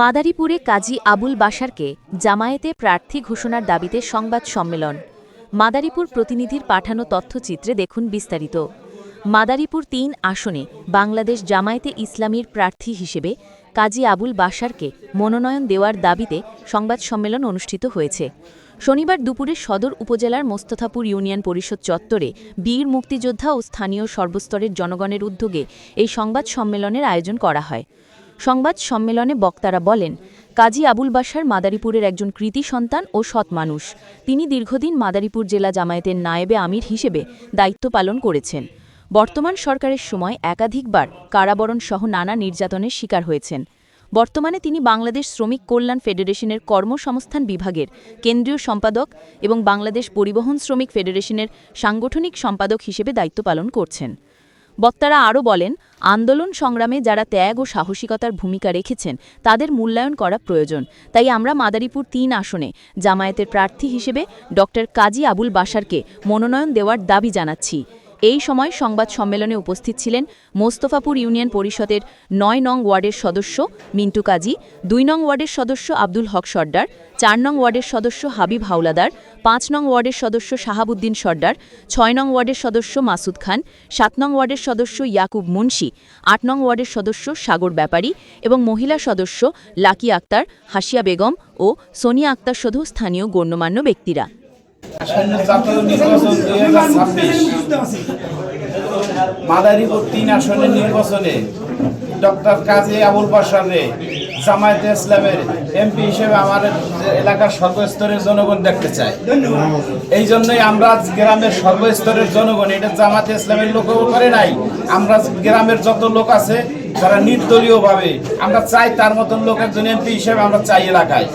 মাদারীপুরে কাজী আবুল বাশারকে জামায়াতে প্রার্থী ঘোষণার দাবিতে সংবাদ সম্মেলন। মাদারীপুর প্রতিনিধির পাঠানো তথ্যচিত্রে দেখুন বিস্তারিত। মাদারীপুর তিন আসনে বাংলাদেশ জামায়াতে ইসলামীর প্রার্থী হিসেবে কাজী আবুল বাশারকে মনোনয়ন দেওয়ার দাবিতে সংবাদ সম্মেলন অনুষ্ঠিত হয়েছে। শনিবার দুপুরে সদর উপজেলার মোস্তফাপুর ইউনিয়ন পরিষদ চত্বরে বীর মুক্তিযোদ্ধা ও স্থানীয় সর্বস্তরের জনগণের উদ্যোগে এই সংবাদ সম্মেলনের আয়োজন করা হয়। সংবাদ সম্মেলনে বক্তারা বলেন, কাজী আবুল বাশার মাদারীপুরের একজন কৃতি সন্তান ও সৎ মানুষ। তিনি দীর্ঘদিন মাদারীপুর জেলা জামায়াতের নায়েবে আমির হিসেবে দায়িত্ব পালন করেছেন। বর্তমান সরকারের সময় একাধিকবার কারাবরণ সহ নানা নির্যাতনের শিকার হয়েছেন। বর্তমানে তিনি বাংলাদেশ শ্রমিক কল্যাণ ফেডারেশনের কর্মসংস্থান বিভাগের কেন্দ্রীয় সম্পাদক এবং বাংলাদেশ পরিবহন শ্রমিক ফেডারেশনের সাংগঠনিক সম্পাদক হিসেবে দায়িত্ব পালন করছেন। বক্তারা আরও বলেন, আন্দোলন সংগ্রামে যারা ত্যাগ ও সাহসিকতার ভূমিকা রেখেছেন, তাদের মূল্যায়ন করা প্রয়োজন। তাই আমরা মাদারীপুর তিন আসনে জামায়াতের প্রার্থী হিসেবে ডক্টর কাজী আবুল বাশারকে মনোনয়ন দেওয়ার দাবি জানাচ্ছি। এই সময় সংবাদ সম্মেলনে উপস্থিত ছিলেন মোস্তফাপুর ইউনিয়ন পরিষদের নয় নং ওয়ার্ডের সদস্য মিন্টু কাজী, দুই নং ওয়ার্ডের সদস্য আব্দুল হক সর্দার, চার নং ওয়ার্ডের সদস্য হাবিব হাওলাদার, পাঁচ নং ওয়ার্ডের সদস্য শাহাবুদ্দিন সর্দার, ছয় নং ওয়ার্ডের সদস্য মাসুদ খান, সাত নং ওয়ার্ডের সদস্য ইয়াকুব মুন্সি, আট নং ওয়ার্ডের সদস্য সাগর ব্যাপারী এবং মহিলা সদস্য লাকি আক্তার, হাসিয়া বেগম ও সোনিয়া আক্তার সহ স্থানীয় গণ্যমান্য ব্যক্তিরা। মাদারীপুর তিন আসনের নির্বাচনে ডক্টর কাজী আবুল বাসারে জামায়াতে ইসলামের এমপি হিসেবে আমাদের এলাকার সর্বস্তরের জনগণ দেখতে চায়। এই জন্যই আমরা গ্রামের সর্বস্তরের জনগণ, এটা জামাতে ইসলামের লোক করে নাই, আমরা গ্রামের যত লোক আছে, যারা নির্দলীয় ভাবে আমরা চাই তার মতন লোক একজন এমপি হিসেবে আমরা চাই এলাকায়।